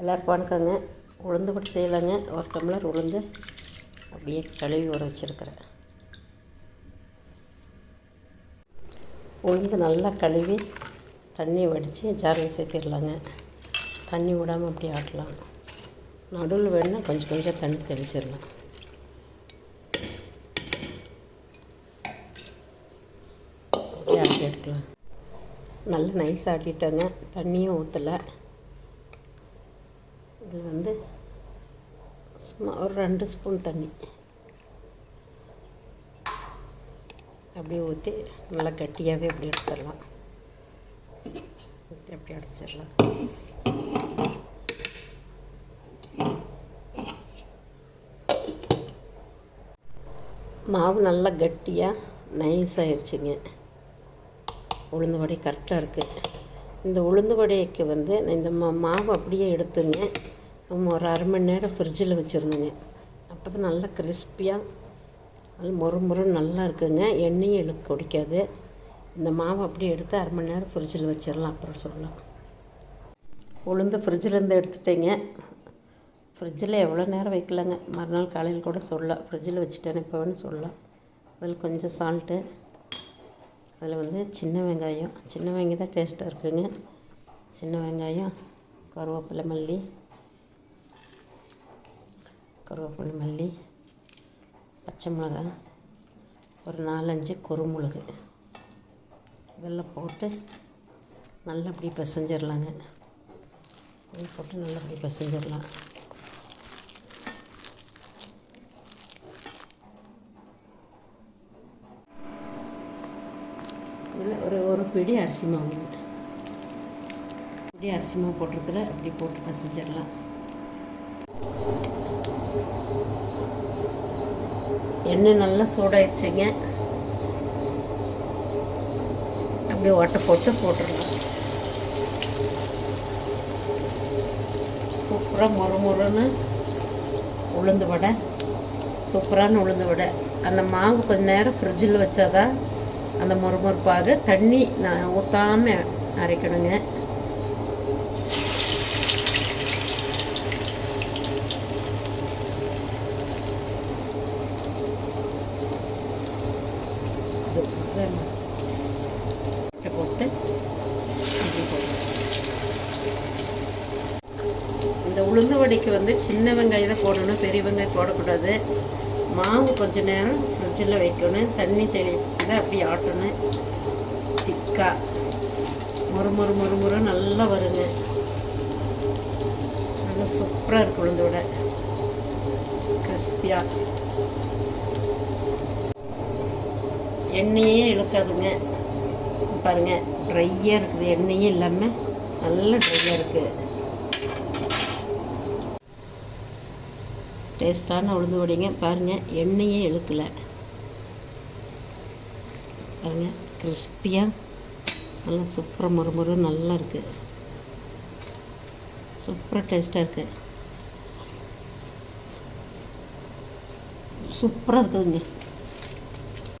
எல்லாருக்கும் வணக்கங்க. உளுந்து கூட செய்யலைங்க. ஒரு டம்ளர் உளுந்து அப்படியே கழுவி ஊற வச்சுருக்கிறேன். உளுந்து நல்லா கழுவி தண்ணி வடித்து ஜாரில் சேர்த்திடலாங்க. தண்ணி விடாமல் அப்படியே ஆட்டலாம். நடுவில் வேணால் கொஞ்சம் கொஞ்சம் தண்ணி தெளிச்சிடலாம். அப்படியே ஆட்டி எடுக்கலாம். நல்லா நைஸ் ஆட்டிட்டோங்க. தண்ணியும் ஊற்றலை இது வந்து சும்மா ஒரு ரெண்டு ஸ்பூன் தண்ணி. அப்படியே ஊற்றி நல்லா கட்டியாகவே அப்படி எடுத்துடலாம். ஊற்றி அப்படியே அடிச்சிடலாம். மாவு நல்லா கட்டியாக நைஸ் ஆயிடுச்சுங்க உளுந்து வடை கரெக்டாக இருக்குது இந்த உளுந்து வடைக்கு வந்து இந்த மா மாவு அப்படியே எடுத்துங்க. ஒரு அரை மணி நேரம் ஃப்ரிட்ஜில் வச்சுருந்தேங்க. அப்போ தான் நல்லா கிறிஸ்பியாக நல்லா மொறு மொறுன்னு நல்லா இருக்குங்க. எண்ணெயும் இழுக்க குடிக்காது இந்த மாவு அப்படியே எடுத்து அரை மணி நேரம் ஃப்ரிட்ஜில் வச்சிடலாம் அப்புறம் சொல்லலாம். உளுந்து ஃப்ரிட்ஜிலேருந்து எடுத்துட்டேங்க. ஃப்ரிட்ஜில் எவ்வளோ நேரம் வைக்கலங்க. மறுநாள் காலையில் கூட சொல்லலாம். ஃப்ரிட்ஜில் வச்சுட்டேன் இப்போ வேணும் சொல்லலாம். அதில் கொஞ்சம் சால்ட்டு அதில் வந்து சின்ன வெங்காயம். சின்ன வெங்காயம் தான் டேஸ்ட்டாக இருக்குங்க. சின்ன வெங்காயம் கருவேப்பிலை மல்லி கருவேப்பிலை மல்லி பச்சை மிளகாய் ஒரு நாலஞ்சு குறுமுளகு. இதெல்லாம் போட்டு நல்லா அப்படி பிசைஞ்சிடலாங்க போட்டு நல்லா அப்படி பிசைஞ்சிடலாம் இதில் ஒரு ஒரு பிடி அரிசி மாவு. பிடி அரிசி மாவு போட்டுறதுல அப்படி போட்டு பசைஞ்சிடலாம் எண்ணெய் நல்லா சூடாயிடுச்சுங்க. அப்படியே ஒட்டை போட்டு போட்டுடலாம். சூப்பராக மொறு மொறுன்னு உளுந்து வடை. சூப்பரான உளுந்து வடை. அந்த மாவு கொஞ்ச நேரம் ஃப்ரிட்ஜில் வச்சாதான் அந்த மொறுமொறுப்பாக தண்ணி நான் ஊற்றாமல் அரைக்கணுங்க. போட்டு போடணும். இந்த உளுந்து வடைக்கு வந்து சின்ன வெங்காயம் தான் போடணும் பெரிய வெங்காயம் போடக்கூடாது. மாவு கொஞ்ச நேரம் ஃப்ரிட்ஜில் வைக்கணும். தண்ணி தெளிச்சு தான் அப்படி ஆட்டணும். திக்கா. மொறு மொறு மொறு மொறு நல்லா வருங்க. நல்லா சூப்பராக இருக்கு உளுந்து வடை. கிறிஸ்பியாக எண்ணெயே இழுக்காதுங்க. பாருங்க ட்ரையாக இருக்குது. எண்ணெயே இல்லாமல் நல்ல ட்ரையாக இருக்குது டேஸ்ட்டான உளுந்து வடைங்க. பாருங்கள் எண்ணெயே இழுக்கலை. பாருங்கள் கிறிஸ்பியாக நல்லா சூப்பராக மொறு நல்லா இருக்குது சூப்பராக டேஸ்ட்டாக இருக்குது சூப்பராக இருக்குதுங்க.